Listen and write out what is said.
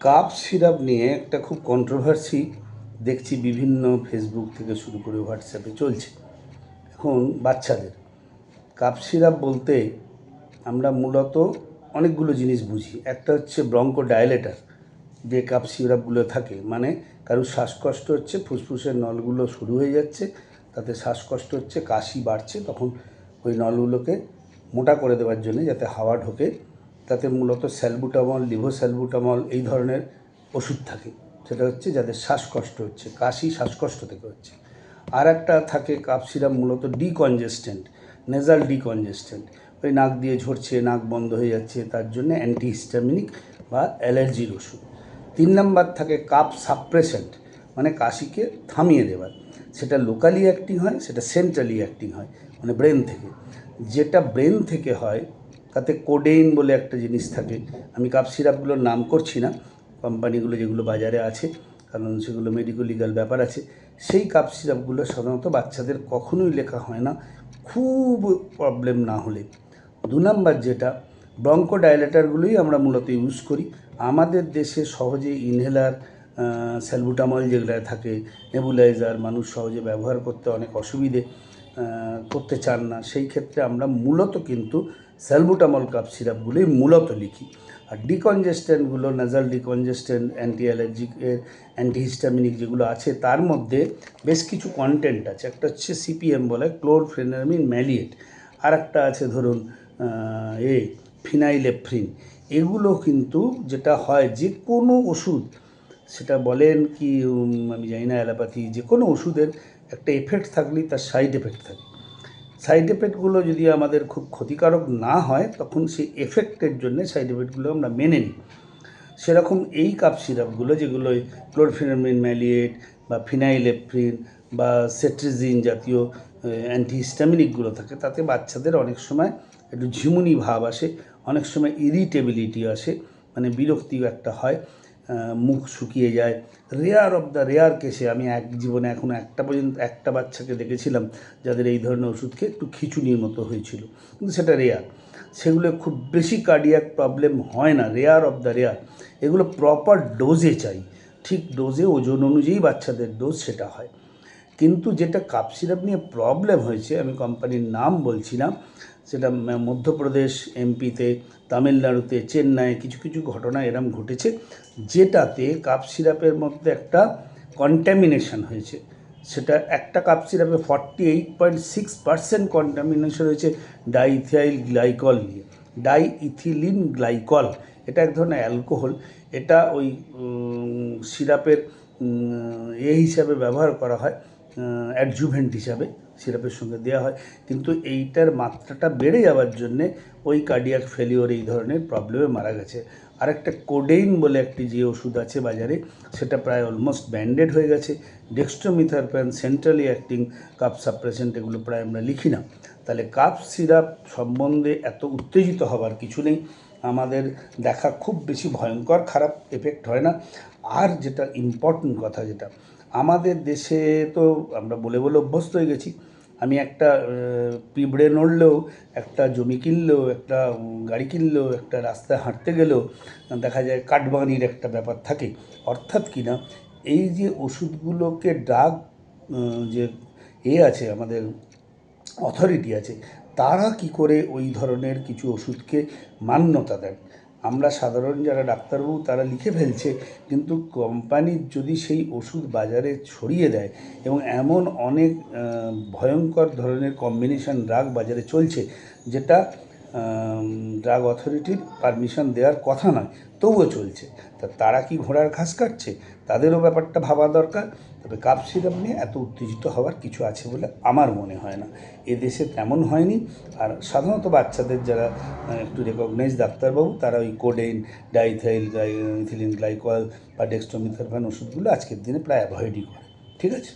Cough syrup নিয়ে একটা খুব কন্ট্রোভার্সি দেখছি বিভিন্ন ফেসবুক থেকে শুরু করে হোয়াটসঅ্যাপে চলছে। এখন বাচ্চাদের, কাপ সিরাপ বলতে আমরা মূলত অনেকগুলো জিনিস বুঝি। একটা হচ্ছে ব্রঙ্কো ডায়ালেটার যে কাপ সিরাপগুলো থাকে মানে কারোর শ্বাসকষ্ট হচ্ছে, ফুসফুসের নলগুলো শুরু হয়ে যাচ্ছে, তাতে শ্বাসকষ্ট হচ্ছে, কাশি বাড়ছে, তখন ওই নলগুলোকে মোটা করে দেওয়ার জন্য যাতে হাওয়া ঢোকে। তাতে মূলত স্যালবুটামল, লিভোস্যালবুটামল এই ধরনের ওষুধ থাকে। সেটা হচ্ছে যাদের শ্বাসকষ্ট হচ্ছে, কাশি, শ্বাসকষ্ট থেকে হচ্ছে। আর একটা থাকে কাপ সিরাপ মূলত ডিকনজেস্টেন্ট নেজাল ডিকনজেস্টেন্ট। ওই নাক দিয়ে ঝরছে, নাক বন্ধ হয়ে যাচ্ছে, তার জন্য অ্যান্টিহিস্টামিনিক বা অ্যালার্জির ওষুধ। তিন নাম্বার থাকে কাপ সাপ্রেসেন্ট মানে কাশিকে থামিয়ে দেওয়ার। সেটা লোকালি অ্যাক্টিং হয়, সেটা সেন্ট্রালি অ্যাক্টিং হয় মানে ব্রেন থেকে। যেটা ব্রেন থেকে হয় তাতে কোডেইন বলে একটা জিনিস থাকে। আমি কাপ সিরাপগুলোর নাম করছি না কোম্পানিগুলো যেগুলো বাজারে আছে, কারণ সেগুলো মেডিকো লিগাল ব্যাপার আছে, সেই কাপ সিরাপগুলো সাধারণত বাচ্চাদের কখনোই লেখা হয় না, খুব প্রবলেম না হলে। দু নাম্বার যেটা ব্রঙ্কো ডায়লেটারগুলোই আমরা মূলত ইউজ করি। আমাদের দেশে সহজে ইনহেলার স্যালবুটামল যেগুলো থাকে নেবুলাইজার মানুষ সহজে ব্যবহার করতে অনেক অসুবিধে। করতে চান না, সেই ক্ষেত্রে আমরা মূলত কিন্তু স্যালবুটামল কাপ সিরাপগুলোই মূলত লিখি। আর ডিকনজেস্ট্যান্টগুলো nasal decongestant anti allergic antihistaminic যেগুলো আছে, তার মধ্যে বেশ কিছু কন্টেন্ট আছে। একটা হচ্ছে সিপিএম বলে ক্লোরফেনামিন ম্যালিয়েট আর একটা আছে ধরুন এ ফিনাইলেফ্রিন এগুলো কিন্তু যেটা হয়, যে কোনো ওষুধ, সেটা বলেন কি আমি জানি না, অ্যালোপ্যাথি, যে কোনো ওষুধের একটা এফেক্ট থাকলেই তার সাইড এফেক্ট থাকে। সাইড এফেক্টগুলো যদি আমাদের খুব ক্ষতিকারক না হয়, তখন সেই এফেক্টের জন্য সাইড এফেক্টগুলো আমরা মেনে নিই। সেরকম এই কাপ সিরাপগুলো যেগুলো ক্লোরফিনামিন ম্যালিয়েট বা ফিনাইলেফ্রিন বা সেট্রিজিন জাতীয় অ্যান্টিহিস্টামিনিকগুলো থাকে, তাতে বাচ্চাদের অনেক সময় একটু ঝিমুনি ভাব আসে, অনেক সময় ইরিটেবিলিটি আসে মানে বিরক্তি একটা হয়। মুখ শুকিয়ে যায়। রেয়ার অফ দ্য রেয়ার কেসে আমি এক জীবনে এখনও একটা পর্যন্ত একটা বাচ্চাকে দেখেছিলাম, যাদের এই ধরনের ওষুধ খেয়ে একটু খিচুনির মতো হয়েছিল। কিন্তু সেটা রেয়ার সেগুলো খুব বেশি কার্ডিয়াক প্রবলেম হয় না। রেয়ার অফ দ্য রেয়ার এগুলো প্রপার ডোজে চাই। ঠিক ডোজে ওজন অনুযায়ী বাচ্চাদের ডোজ সেটা হয়। কিন্তু যেটা কাপ সিরাপ নিয়ে প্রবলেম হয়েছে, আমি কোম্পানির নাম বলছি না সেটা মধ্যপ্রদেশ এমপিতে তামিলনাড়ুতে চেন্নাই কিছু কিছু ঘটনা এরম ঘটেছে, যেটাতে কাপ সিরাপের মধ্যে একটা কন্ট্যামিনেশন হয়েছে। সেটা একটা cup সিরাপে forty eight point six percent contamination হয়েছে ডাইথিয়াইল গ্লাইকল নিয়ে। ডাই ইথিলিন গ্লাইকল এটা এক ধরনের অ্যালকোহল এটা ওই সিরাপের এ হিসাবে ব্যবহার করা হয়। অ্যাডজুভেন্ট হিসাবে সিরাপের সঙ্গে দেওয়া হয়। কিন্তু এইটার মাত্রাটা বেড়ে যাওয়ার জন্যে ওই কার্ডিয়াক ফেলিওর এই ধরনের প্রবলেমে মারা গেছে। আরেকটা কোডেইন বলে একটি যে ওষুধ আছে বাজারে, সেটা প্রায় অলমোস্ট ব্যান্ডেড হয়ে গেছে। Dextromethorphan centrally acting cough suppressant এগুলো প্রায় আমরা লিখি না। তাহলে কাপ সিরাপ সম্বন্ধে এত উত্তেজিত হবার কিছু নেই। আমাদের দেখা খুব বেশি ভয়ঙ্কর, খারাপ এফেক্ট হয় না। আর যেটা ইম্পর্টেন্ট কথা যেটা আমাদের দেশে তো আমরা বলে বলে অভ্যস্ত হয়ে গেছি। আমি একটা পিঁপড়ে নড়লেও, একটা জমি কিনলেও, একটা গাড়ি কিনলেও, একটা রাস্তায় হাঁটতে গেলেও দেখা যায় কাটবানির একটা ব্যাপার থাকে। অর্থাৎ কি না, এই যে ওষুধগুলোকে ড্রাগ যে এ আছে, আমাদের অথরিটি আছে, তারা কি করে ওই ধরনের কিছু ওষুধকে মান্যতা দেন আমরা সাধারণ যারা ডাক্তারবাবু, তারা লিখে ফেলছে, কিন্তু কোম্পানি যদি সেই ওষুধ বাজারে ছড়িয়ে দেয় এবং এমন অনেক ভয়ঙ্কর ধরনের কম্বিনেশন ড্রাগ বাজারে চলছে, যেটা ড্রাগ অথরিটির পারমিশন দেওয়ার কথা নয়, তবুও চলছে। তা তারা কি ঘোড়ার ঘাস কাটছে? তাদেরও ব্যাপারটা ভাবা দরকার। তবে কাপ সিরাপ নিয়ে এত উত্তেজিত হওয়ার কিছু আছে বলে আমার মনে হয় না। এদেশে তেমন হয়নি। আর সাধারণত বাচ্চাদের যারা একটু রেকগনাইজ ডাক্তারবাবু, তারা ওই কোডেইন ডাইথাইল ইথিলিন গ্লাইকল বা ডেক্সট্রোমিথারফান ওষুধগুলো আজকের দিনে প্রায় অ্যাভয়েডই করে। ঠিক আছে?